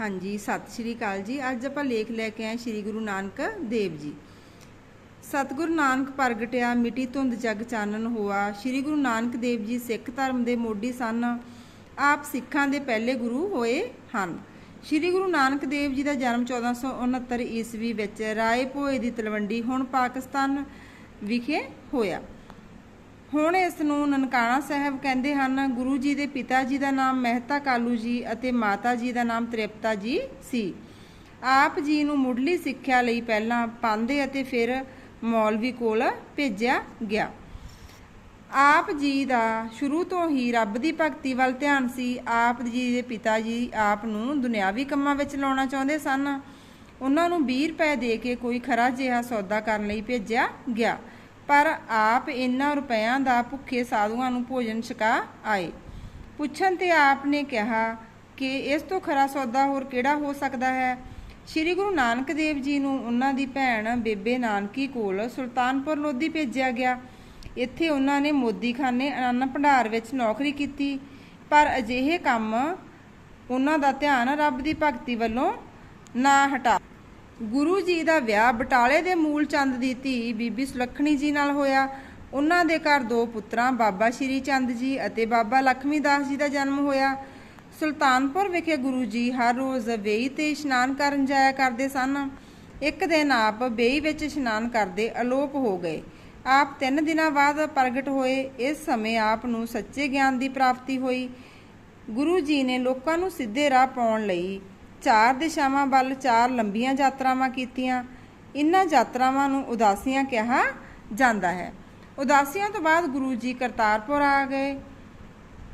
ਹਾਂਜੀ, ਸਤਿ ਸ਼੍ਰੀ ਅਕਾਲ ਜੀ। ਅੱਜ ਆਪਾਂ ਲੇਖ ਲੈ ਕੇ ਆਏ ਸ਼੍ਰੀ ਗੁਰੂ ਨਾਨਕ ਦੇਵ ਜੀ। ਸਤਿਗੁਰੂ ਨਾਨਕ ਪ੍ਰਗਟਿਆ, ਮਿੱਟੀ ਧੁੰਦ ਜਗ ਚਾਨਣ ਹੋਆ। ਸ਼੍ਰੀ ਗੁਰੂ ਨਾਨਕ ਦੇਵ ਜੀ ਸਿੱਖ ਧਰਮ ਦੇ ਮੋਢੀ ਸਨ। ਆਪ ਸਿੱਖਾਂ ਦੇ ਪਹਿਲੇ ਗੁਰੂ ਹੋਏ ਹਨ। ਸ਼੍ਰੀ ਗੁਰੂ ਨਾਨਕ ਦੇਵ ਜੀ ਦਾ ਜਨਮ 1469 ਈਸਵੀ ਵਿੱਚ ਰਾਏ ਭੋਏ ਦੀ ਤਲਵੰਡੀ, ਹੁਣ ਪਾਕਿਸਤਾਨ ਵਿਖੇ ਹੋਇਆ। ਹੁਣ ਇਸ ਨੂੰ ਨਨਕਾਣਾ ਸਾਹਿਬ ਕਹਿੰਦੇ ਹਨ, ਗੁਰੂ ਜੀ ਦੇ ਪਿਤਾ ਜੀ ਦਾ ਨਾਮ ਮਹਿਤਾ ਕਾਲੂ ਜੀ ਅਤੇ ਮਾਤਾ ਜੀ ਦਾ ਨਾਮ ਤ੍ਰਿਪਤਾ ਜੀ ਸੀ। ਆਪ ਜੀ ਨੂੰ ਮੁੱਢਲੀ ਸਿੱਖਿਆ ਲਈ ਪਹਿਲਾਂ ਪਾਂਦੇ ਅਤੇ ਫਿਰ ਮੌਲਵੀ ਕੋਲ ਭੇਜਿਆ ਗਿਆ। ਆਪ ਜੀ ਦਾ ਸ਼ੁਰੂ ਤੋਂ ਹੀ ਰੱਬ ਦੀ ਭਗਤੀ ਵੱਲ ਧਿਆਨ ਸੀ। ਆਪ ਜੀ ਦੇ ਪਿਤਾ ਜੀ ਆਪ ਨੂੰ ਦੁਨਿਆਵੀ ਕੰਮਾਂ ਵਿੱਚ ਲਾਉਣਾ ਚਾਹੁੰਦੇ ਸਨ। ਉਹਨਾਂ ਨੂੰ 20 ਰੁਪਏ ਦੇ ਕੇ ਕੋਈ ਖਰਾ ਜਿਹਾ ਸੌਦਾ ਕਰਨ ਲਈ ਭੇਜਿਆ ਗਿਆ। ਪਰ ਆਪ ਇਹਨਾਂ ਰੁਪਇਆਂ ਦਾ ਭੁੱਖੇ ਸਾਧੂਆਂ ਨੂੰ ਭੋਜਨ ਛਕਾ ਆਏ। ਪੁੱਛਣ ਤੇ ਆਪ ਨੇ ਕਿਹਾ ਕਿ ਇਸ ਤੋਂ ਖਰਾ ਸੌਦਾ ਹੋਰ ਕਿਹੜਾ ਹੋ ਸਕਦਾ ਹੈ? ਸ਼੍ਰੀ ਗੁਰੂ ਨਾਨਕ ਦੇਵ ਜੀ ਨੂੰ ਉਹਨਾਂ ਦੀ ਭੈਣ ਬੇਬੇ ਨਾਨਕੀ ਕੋਲ ਸੁਲਤਾਨਪੁਰ ਲੋਧੀ ਭੇਜਿਆ ਗਿਆ। ਇੱਥੇ ਉਹਨਾਂ ਨੇ ਮੋਦੀਖਾਨੇ ਅਨੰਨ ਭੰਡਾਰ ਵਿੱਚ ਨੌਕਰੀ ਕੀਤੀ, ਪਰ ਅਜਿਹੇ ਕੰਮ ਉਹਨਾਂ ਦਾ ਧਿਆਨ ਰੱਬ ਦੀ ਭਗਤੀ ਵੱਲੋਂ ਨਾ ਹਟਾ ਗੁਰੂ ਜੀ ਦਾ ਵਿਆਹ ਬਟਾਲੇ ਦੇ ਮੂਲ ਚੰਦ ਦੀ ਧੀ ਬੀਬੀ ਸੁਲੱਖਣੀ ਜੀ ਨਾਲ ਹੋਇਆ। ਉਹਨਾਂ ਦੇ ਘਰ ਦੋ ਪੁੱਤਰਾਂ, ਬਾਬਾ ਸ਼੍ਰੀ ਚੰਦ ਜੀ ਅਤੇ ਬਾਬਾ ਲਖਮੀ ਦਾਸ ਜੀ ਦਾ ਜਨਮ ਹੋਇਆ। ਸੁਲਤਾਨਪੁਰ ਵਿਖੇ ਗੁਰੂ ਜੀ ਹਰ ਰੋਜ਼ ਵੇਈ ਤੇ ਇਸ਼ਨਾਨ ਕਰਨ ਜਾਇਆ ਕਰਦੇ ਸਨ। ਇੱਕ ਦਿਨ ਆਪ ਵੇਈ ਵਿੱਚ ਇਸ਼ਨਾਨ ਕਰਦੇ ਅਲੋਪ ਹੋ ਗਏ। ਆਪ ਤਿੰਨ ਦਿਨਾਂ ਬਾਅਦ ਪ੍ਰਗਟ ਹੋਏ। ਇਸ ਸਮੇਂ ਆਪ ਨੂੰ ਸੱਚੇ ਗਿਆਨ ਦੀ ਪ੍ਰਾਪਤੀ ਹੋਈ। ਗੁਰੂ ਜੀ ਨੇ ਲੋਕਾਂ ਨੂੰ ਸਿੱਧੇ ਰਾਹ ਪਾਉਣ ਲਈ ਚਾਰ ਦਿਸ਼ਾਵਾਂ ਵੱਲ ਚਾਰ ਲੰਬੀਆਂ ਯਾਤਰਾਵਾਂ ਕੀਤੀਆਂ। ਇਨ੍ਹਾਂ ਯਾਤਰਾਵਾਂ ਨੂੰ ਉਦਾਸੀਆਂ ਕਿਹਾ ਜਾਂਦਾ ਹੈ। ਉਦਾਸੀਆਂ ਤੋਂ ਬਾਅਦ ਗੁਰੂ ਜੀ ਕਰਤਾਰਪੁਰ ਆ ਗਏ।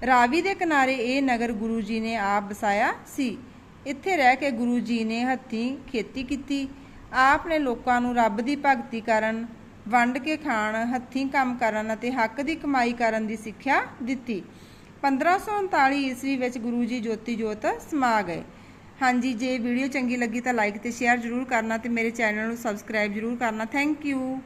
ਰਾਵੀ ਦੇ ਕਿਨਾਰੇ ਇਹ ਨਗਰ ਗੁਰੂ ਜੀ ਨੇ ਆਪ ਵਸਾਇਆ ਸੀ। ਇੱਥੇ ਰਹਿ ਕੇ ਗੁਰੂ ਜੀ ਨੇ ਹੱਥੀਂ ਖੇਤੀ ਕੀਤੀ। ਆਪ ਨੇ ਲੋਕਾਂ ਨੂੰ ਰੱਬ ਦੀ ਭਗਤੀ ਕਰਨ, ਵੰਡ ਕੇ ਖਾਣ, ਹੱਥੀਂ ਕੰਮ ਕਰਨ ਅਤੇ ਹੱਕ ਦੀ ਕਮਾਈ ਕਰਨ ਦੀ ਸਿੱਖਿਆ ਦਿੱਤੀ। 1539 ਈਸਵੀ ਵਿੱਚ ਗੁਰੂ ਜੀ ਜੋਤੀ ਜੋਤ ਸਮਾ ਗਏ। ਹਾਂਜੀ, ਜੇ ਵੀਡੀਓ ਚੰਗੀ ਲੱਗੀ ਤਾਂ ਲਾਈਕ ਤੇ ਸ਼ੇਅਰ ਜ਼ਰੂਰ ਕਰਨਾ ਤੇ ਮੇਰੇ ਚੈਨਲ ਨੂੰ ਸਬਸਕ੍ਰਾਈਬ ਜ਼ਰੂਰ ਕਰਨਾ। Thank you